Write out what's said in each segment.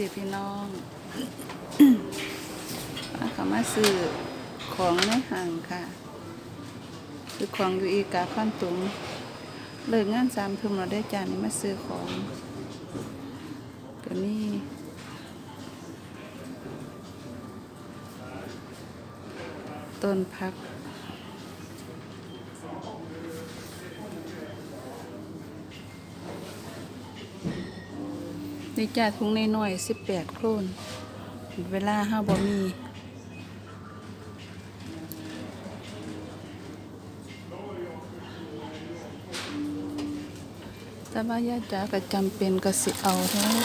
พี่พี่น้องมาขามาซื้อของในห้างค่ะ ซื้อของอยู่อีกาข้อนตุงเลิกงานสามทุ่มเราได้จานนี้มาซื้อของก็นี่ต้นพัก นี่จ้าทุงน้อยๆสิบแปดโครนเวลาห้าบ่มีแต่ว่าญาติจ๋าก็จำเป็นก็สิเอาเท่านั้น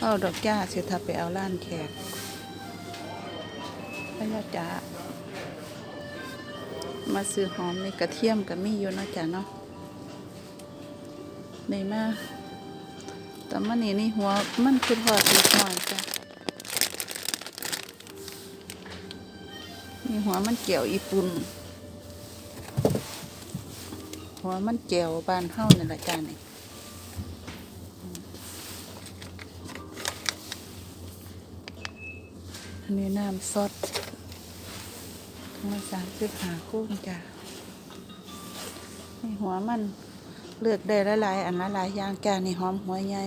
เอาดอกจ้าสิถ้าไปเอาล้านแขกถ้าญาติจ๋ามาซื้อหอมในกระเทียมกับมีอยู่เนาะจ้ะเนาะ นี่มาแต่มันนี่นี่หัวมันคือพอสีหน่อยจ้ะนี่หัวมันเกี่ยวอีปุ่นหัวมันเจียวบานเฮ้าในี่แหละจ้านี่อันนี้น้ำสดทั้งสามสิบหาคู่จ้ะนี่หัวมัน เลือกได้หลายๆอันละหลายอย่างแกนี่หอมหัวใหญ่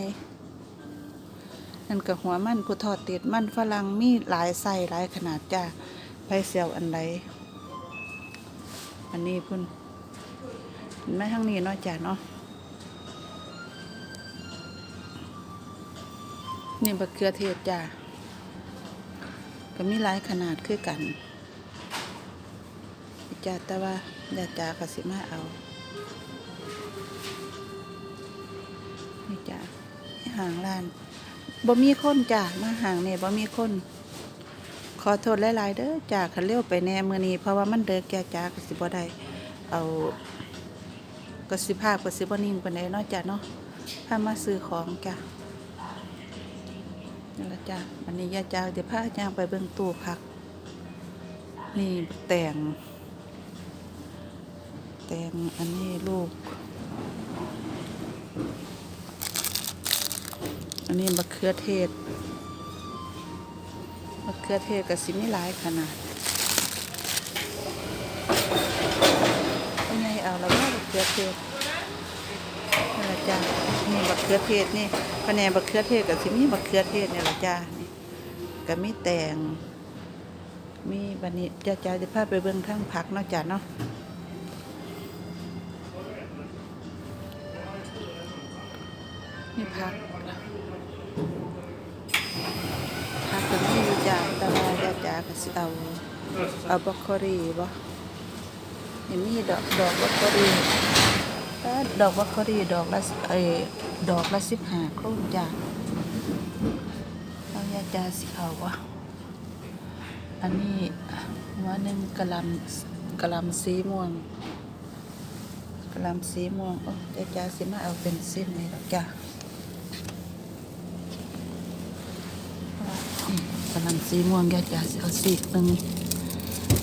นั่นกับหัวมันผู้ทอดติดมันฝรั่งมีหลายไส้หลายขนาดจ้าไปเสียวอันใดอันนี้พุ่นไหมทั้งนี้เนาะจ้าเนาะนี่บะเขือเทศจ้าก็มีหลายขนาดคือกันจ้าแต่ว่าญาติจ้าก็สิมาเอา หางร้านบ่มีคนจ้ะมาหางเนี่ยบ่มีคน ขอโทษหลายๆเด้อจ้ะคันเร็วไปแน่มื้อนี้เพราะว่ามันเด้อแก่จ้าก็สิบ่ได้เอาก็สิภาพก็สิบ่นิ่งปานใดเนาะจ้ะเนาะพามาซื้อของจ้ะนั่นละจ้ะวันนี้ย่าจ้าเดี๋ยวพาย่างไปเบิ่งตู้ผัก นี่แต่ง แต่งอันนี้ลูก อันนี้มะเขือเทศมะเขือเทศกับสิมีหลายขนาดยังไงเอาแล้วว่ามะเขือเทศนี่ละจ้านี่มะเขือเทศนี่คะแนนมะเขือเทศกับสิมีมะเขือเทศเนี่ละจ้านี่ก็มีแตงมีบันนี้จ้าจ้าจะพาไปเบิ่งทั้งผักเนาะจ้าเนาะมีผักผักก็มีอยู่จ้าแต่ว่าจ้าจ้าก็ สิเอาเอาบรอกโคลีบ่ยังมีดอกดอกบรอกโคลีเอ้อดอกบรอกโคลีดอกละเอ้ดอกละสิบห้าโครนจ้าเอายาจ้าสิเอาวะอันนี้หัวหนึ่งกะลำกะลำสีม่วงกะลำสีม่วงโอ้ยาจ้าสิมาเอาเป็นเส้นนี่ดอกจ้า กำลังสีม่วงแกจะเอาสีกหนึ่ง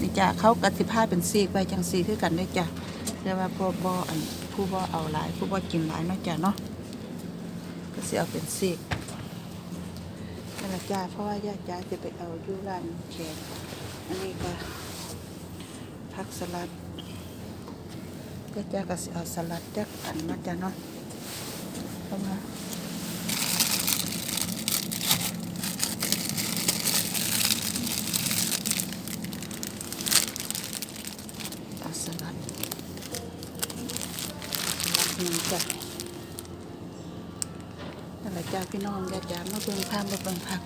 นี่จ้ะเขากระติภาพเป็นสีกไปจังสีคือกันด้วยจ้ะแต่ว่าพวกบ่อันผู้บ่เอาหลาย ผู้บ่กินหลายนาะจ้ะเนาะก็สิเอาเป็นสีกนั่นละจ้ะเพราะว่าญาติจ้าจะไปเอายูร้านแขกอันนี้ก็ผักสลัดญาติจ้าก็สิเอาสลัดจักอันเนาจ้ะเนาะเพราะว่าเอาสลัดสลัดหนึ่ง จ้ะนั่นแหละจ้าพี่น้องญาจ้ามาเบิ่งภาพมาเบิ่งผัก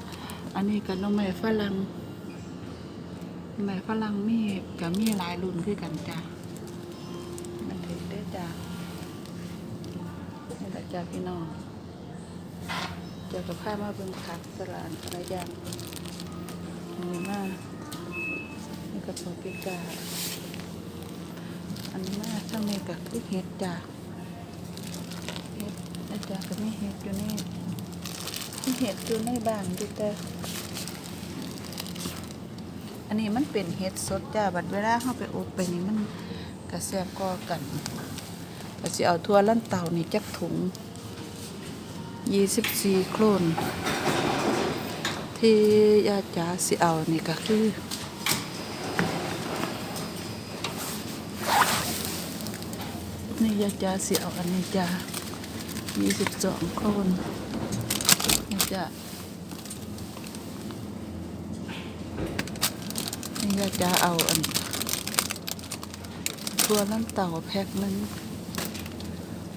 อันนี้ก็หน้องใหม่ฝรั่งหน่ฝรั่งมีก็มีหลายรุ่นคือกันจ้ามันถึงได้จ้านี่นแหละจ้าพี่น้องเจอกับภามาเบิ่งผักสลัดอะไรอย่างนี่มานี่ก็ตัวปิกาอันนี้มาช่างนี้กับคือเห็ดจ้า จารย์ก็มีเห็ดอยู่นี่มีเห็ดอยู่ในบ้านอยู่แต่อันนี้มันเป็นเห็ดสดจ้าบัดเวลาเข้าไปอบไปนี่มันกระแซบก็กันก็สิเอาทั่วลั่นเต่านี่จักถุงยี่สิบสี่โคลนที่ยาจ๋าสิเอานี่ก็คือนี่ยาจ๋าสิเอาอันนี้จ้า ยี่สิบสองคนนี่จ้านี่ยาจ๋าเอาอันตัวน้ำเต่าแพ็คหนึง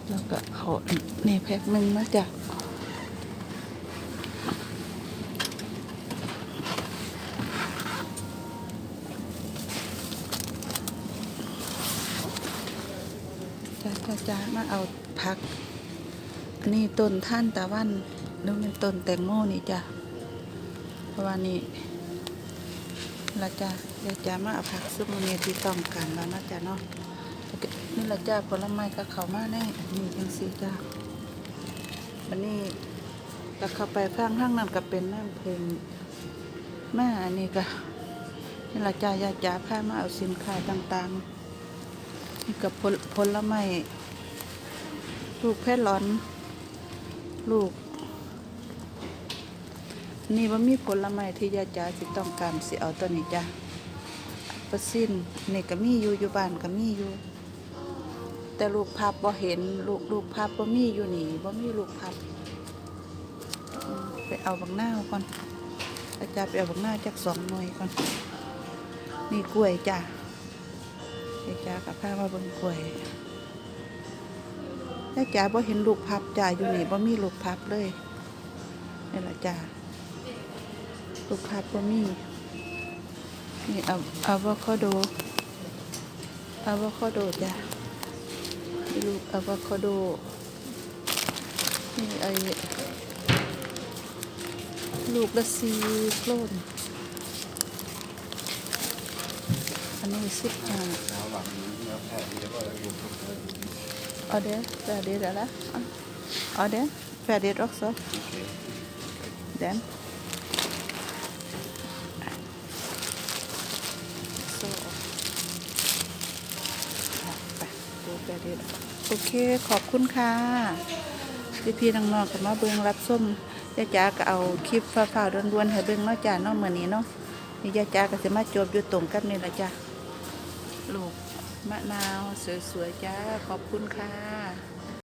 แล้วก็เอาอันนี่แพ็คหนึ่งนะจ๊ะจ้าจ้ามาเอาผัก อันนี้ต้นท่านตะวันนึกเป็นต้นแตงโมนี่จ้ะเพราะว่านี่ละจ้าเดี๋ยวจ้ามาเอาผักซุปมอนีที่ต้องการแล้วนะจ้ะเนาะนี่ละจ้าผลไม้ก็เขามาแน่นี่จังสีจ้าวันนี้ก็เข้าไปข้างห้างนั้นก็เป็นน้ำเพลิงแม่อันนี้ก็นี่ละจ้ายาจ้าพามาเอาสินค้าต่างๆนี่กับผลผลไม้ลูกแพทร้อน ลูก นี่ว่ามีผลไม้ที่ยาจ้าสิต้องการสิเอาตัวนี้จ้าปสิ้นนี่ก็มีอยู่อยู่บ้านก็มีอยู่ แต่ลูกพับบ่เห็นลูกลูกพับบ่มีอยู่นี่บ่มีลูกพับไปเอาบักหน้าก่อนอาจารย์ไปเอาบักหน้าจักสองหน่วยก่อนนี่กล้วยจ้ะอาจารย์กับพามาบิ่งกล้วย อาจารย์บ่เห็นลูกพับจ้าอยู่นี่บ่มีลูกพับเลยนี่ละจ้าลูกพับบ่มีนี่อะอะโวคาโดอะโวคาโดจ้ะลูกอะโวคาโดนี่ไอลูกละสีโคลนอันนี้สิบห้า เอาเด้ฟ ärdigt eller? Ja, det färdigt också. Den. Så. Ja, ไปดูแปดโอเคขอบคุณค่ะพี่พี่น้องๆก็มาเบิ่งรับส้มยาจ๋าก็เอาคลิปฟ้าวๆด่วนๆให้เบิ่งเนาะจ้าเนาะมื้อนี้เนาะนี่ยาจ๋าก็สิมาจบอยู่ตรงกับนี่ละจ้ะลูก มะนาวสวยๆจ้าขอบคุณค่ะ